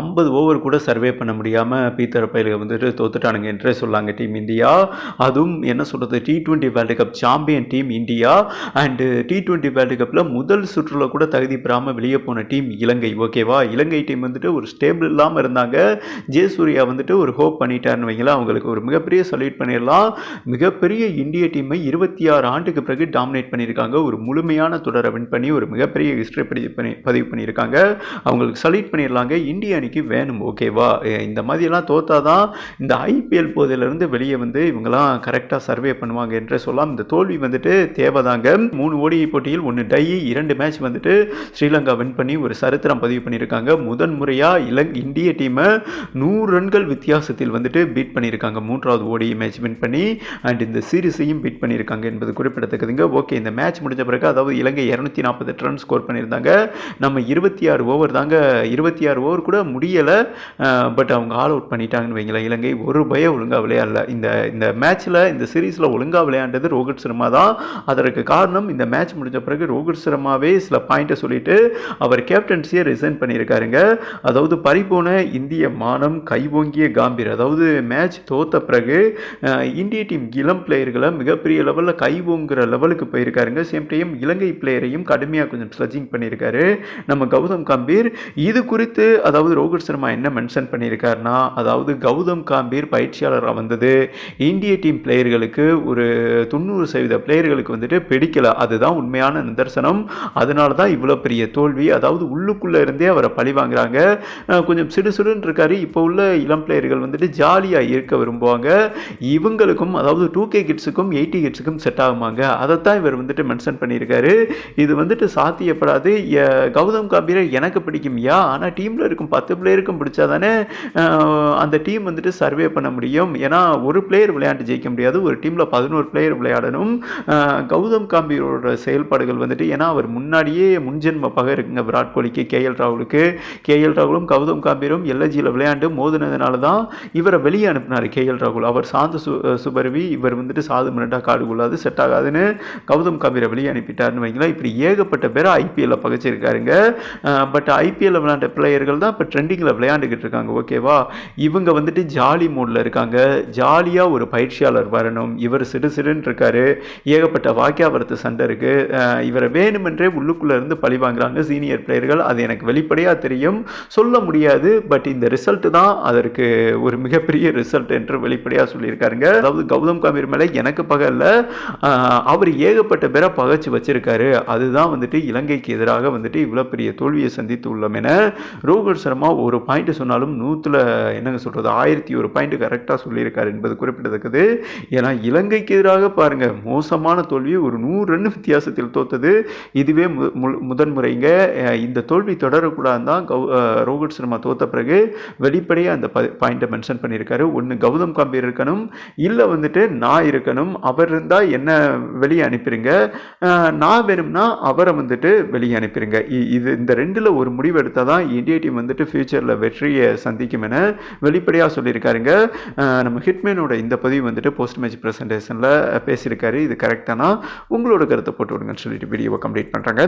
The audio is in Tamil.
ஐம்பது ஓவர் கூட சர்வே பண்ண முடியாமல் பீத்தர் பயிலை வந்துட்டு தோத்துட்டானுங்க என்றே சொல்லாங்க டீம் இந்தியா. அதுவும் என்ன சொல்கிறது T twenty world cup champion team India. And T twenty world கப்பில் முதல் சுற்றுல கூட தகுதி பெறாமல் வெளியே போன டீம் இலங்கை ஓகேவா இலங்கை டீம் வந்துட்டு ஒரு ஸ்டேபிள் இல்லாமல் இருந்தாங்க. ஜெயசூர்யா வந்துட்டு ஒரு ஹோப் பண்ணிட்டாருன்னு வைங்களேன் அவங்களுக்கு ஒரு மிகப்பெரிய சல்யூட் பண்ணிடலாம். மிகப்பெரிய இந்திய டீமை இருபத்தி ஆறு ஆண்டுக்கு பிறகு டாமினேட் பண்ணியிருக்காங்க. ஒரு முழுமையான தொடரை வின் பண்ணி ஒரு மிகப்பெரிய ஹிஸ்டரி பதிவு பண்ணி பதிவு பண்ணியிருக்காங்க. அவங்களுக்கு சல்யூட் பண்ணிடலாங்க. இந்திய அணிக்கு வேணும் ஓகேவா எ- இந்த மாதிரியெல்லாம் தோத்தாதான் இந்த ஐபிஎல் போதிலிருந்து வெளியே வந்து இவங்கெல்லாம் கரெக்டாக சர்வே பண்ணுவாங்க என்று சொல்லலாம். இந்த தோல்வி வந்துட்டு தேவைதாங்க. மூணு ஓடி போட்டியில் ஒன்று டை இரண்டு மேட்ச் வந்துட்டு ஸ்ரீலங்கா வின் பண்ணி ஒரு சரித்திரம் பதிவு பண்ணியிருக்காங்க. முதன் முறையாக இலங் இந்திய டீமை நூறு ரன்கள் வித்தியாசத்தில் வந்துட்டு பீட் பண்ணியிருக்காங்க. மூன்றாவது ஓடி மேட்ச் வின் பண்ணி அண்ட் இந்த சீரிஸையும் பீட் பண்ணியிருக்காங்க என்பது குறிப்பிடத்தக்கதுங்க. ஓகே இந்த மேட்ச் முடிஞ்ச பிறகு அதாவது இலங்கை இரநூத்தி நாற்பது ரன் ஸ்கோர் பண்ணியிருந்தாங்க. நம்ம இருபத்தி ஆறு ஓவர் தாங்க. இருபத்தி ஆறு ஓவர் கூட முடியலை. பட் அவங்க ஆல் அவுட் பண்ணிட்டாங்கன்னு வைங்களேன். இலங்கை ஒரு பயம் ஒழுங்காக விளையாடல. இந்த இந்த மேட்ச்சில் இந்த சீரீஸில் ஒழுங்காக விளையாண்டது ரோஹித் சர்மா தான். அதற்கு காரணம் இந்த மேட்ச் முடிஞ்ச பிறகு ரோஹித் சர்மாவே சில பாயிண்ட்டை சொல்லிட்டு அவர் கேப்டன்சியை ரிசைன் பண்ணியிருக்காருங்க. அதாவது பறிபோன இந்திய மானம் கைவோங்கிய காம்பீர். அதாவது மேட்ச் தோத்த பிறகு இந்திய டீம் இளம் பிளேயர்களை மிகப்பெரிய லெவலில் கைவோங்குற லெவலுக்கு போயிருக்காருங்க. சேம் டைம் இலங்கை பிளேயரையும் கடுமையாக கொஞ்சம் ஸ்லஜிங் பண்ணியிருக்காரு. நம்ம கௌதம் காம்பீர். இது குறித்து அதாவது ரோஹித் சர்மா என்ன மென்ஷன் பண்ணியிருக்காருன்னா அதாவது கௌதம் காம்பீர் பயிற்சியாளராக வந்தது. இந்திய டீம் பிளேயர்களுக்கு ஒரு தொண்ணூறு சதவீத பிளேயர்களுக்கு வந்துட்டு பிடிக்கல. அதுதான் உண்மையான நிதர்சனம். அதனால தான் இவ்வளோ பெரிய தோல்வி. அதாவது உள்ளுக்குள்ளே இருந்தே அவரை பழி வாங்குறாங்க. கொஞ்சம் சிடுசிடுன்னு இருக்காரு. இப்போ உள்ள இளம் பிளேயர்கள் வந்துட்டு ஜாலியாக இருக்க விரும்புவாங்க. இவங்களுக்கும் அதாவது டூ கே கிட்ஸுக்கும் எயிட்டி கிட்ஸுக்கும் செட் ஆகுமாங்க. அதைத்தான் இவர் வந்துட்டு மென்ஷன் பண்ணியிருக்காரு. இது வந்துட்டு சாத்தியப்படாது. கௌதம் காம்பீரை எனக்கு பிடிக்கும் யா ஆனால் டீமில் இருக்கும் பத்து பத்து பிளேயருக்கும் பிடிச்சா தானே அந்த டீம் வந்துட்டு சர்வே பண்ண முடியும். ஏன்னா ஒரு பிளேயர் விளையாண்டு ஜெயிக்க முடியாது. ஒரு டீமில் பதினோரு பிளேயர் விளையாடணும். கௌதம் காம்பீரோட செயல்பாடுகள் வந்துட்டு ஏன்னா அவர் முன்னாடியே முன்ஜென்ம பகை இருக்குங்க. விராட் கோலிக்கு கேஎல் ராகுலுக்கு. கேஎல் ராகுலும் கௌதம் காம்பீரும் எல்ஜியில் விளையாண்டு மோதினதுனால தான் இவரை வெளியே அனுப்பினார் கேஎல் ராகுல். அவர் சாந்த சு சுபர்வி இவர் வந்துட்டு சாது மிரண்டா காடு கொள்ளாது செட் ஆகாதுன்னு கௌதம் காம்பீரை வெளியே அனுப்பிட்டாருன்னு வைங்களேன். இப்படி ஏகப்பட்ட பேரை ஐபிஎல்ல பகைச்சிருக்காருங்க. பட் ஐபிஎல்ல விளையாண்ட பிளேயர்கள் தான் இப்போ ட்ரெண்டிங்கில் விளையாண்டுக்கிட்டு இருக்காங்க ஓகேவா இவங்க வந்துட்டு ஜாலி மோடில் இருக்காங்க. ஜாலியாக ஒரு பயிற்சியாளர் வரணும். இவர் சிடு சிடுன்னு இருக்காரு ஏகப்பட்ட வாக்கியாவரத்து சண்டை இருக்குது இவரை வேணுமென்றே உள்ளுக்குள்ளே இருந்து பழி வாங்குறாங்க சீனியர் பிளேயர்கள் அது எனக்கு வெளிப்படையாக தெரியும். சொல்ல முடியாது. பட் இந்த ரிசல்ட் தான் அதற்கு ஒரு மிகப்பெரிய ரிசல்ட் என்று வெளிப்படையாக சொல்லியிருக்காருங்க. அதாவது கௌதம் காமீர் மேலே எனக்கு பகல்ல அவர் ஏகப்பட்ட பேரை பகைச்சு வச்சிருக்காரு. அதுதான் வந்துட்டு இலங்கைக்கு எதிராக வந்துட்டு இவ்வளோ பெரிய தோல்வியை சந்தித்து உள்ளோம் என ரோஹித் சர்மா ஒரு பாயிண்ட்டு சொன்னாலும் நூற்றுல என்னங்க சொல்கிறது ஆயிரத்தி ஒரு பாயிண்ட் கரெக்டாக சொல்லியிருக்காரு என்பது குறிப்பிடத்தக்கது. ஏன்னா இலங்கைக்கு எதிராக பாருங்கள் மோசமான தோல்வி ஒரு நூறு ரன் வித்தியாசத்தில் தோத்தது. இதுவே மு- மு- முதன்முறைங்க. இந்த தோல்வி தொடரக்கூடாது தான் கௌ ரோஹித் சர்மா தோத்த பிறகு வெளிப்படையாக அந்த பாயிண்ட்டை மென்ஷன் பண்ணியிருக்காரு. ஒன்று கௌதம் காம்பீர் இருக்கணும். இல்லை வந்துட்டு நான் இருக்கணும். அவர் இருந்தால் என்ன வெளியே அனுப்பிடுங்க நான் வேணும்னா அவரை வந்துட்டு வெளியே அனுப்பிடுங்க இ- இது இந்த ரெண்டில் ஒரு முடிவு எடுத்தால் தான் இந்தியா டீம் வந்துட்டு ஃபியூச்சரில் வெற்றியை சந்திக்கும் என வெளிப்படையாக சொல்லியிருக்காருங்க நம்ம ஹிட்மேனோட இந்த பதிவு வந்துட்டு போஸ்ட் மேட்ச் ப்ரெசன்டேஷனில் பேசியிருக்காரு. இது கரெக்டானா உங்களோட கருத்தை போட்டு விடுங்கன்னு சொல்லிட்டு வீடியோவை கம்ப்ளீட் பண்ணுறாங்க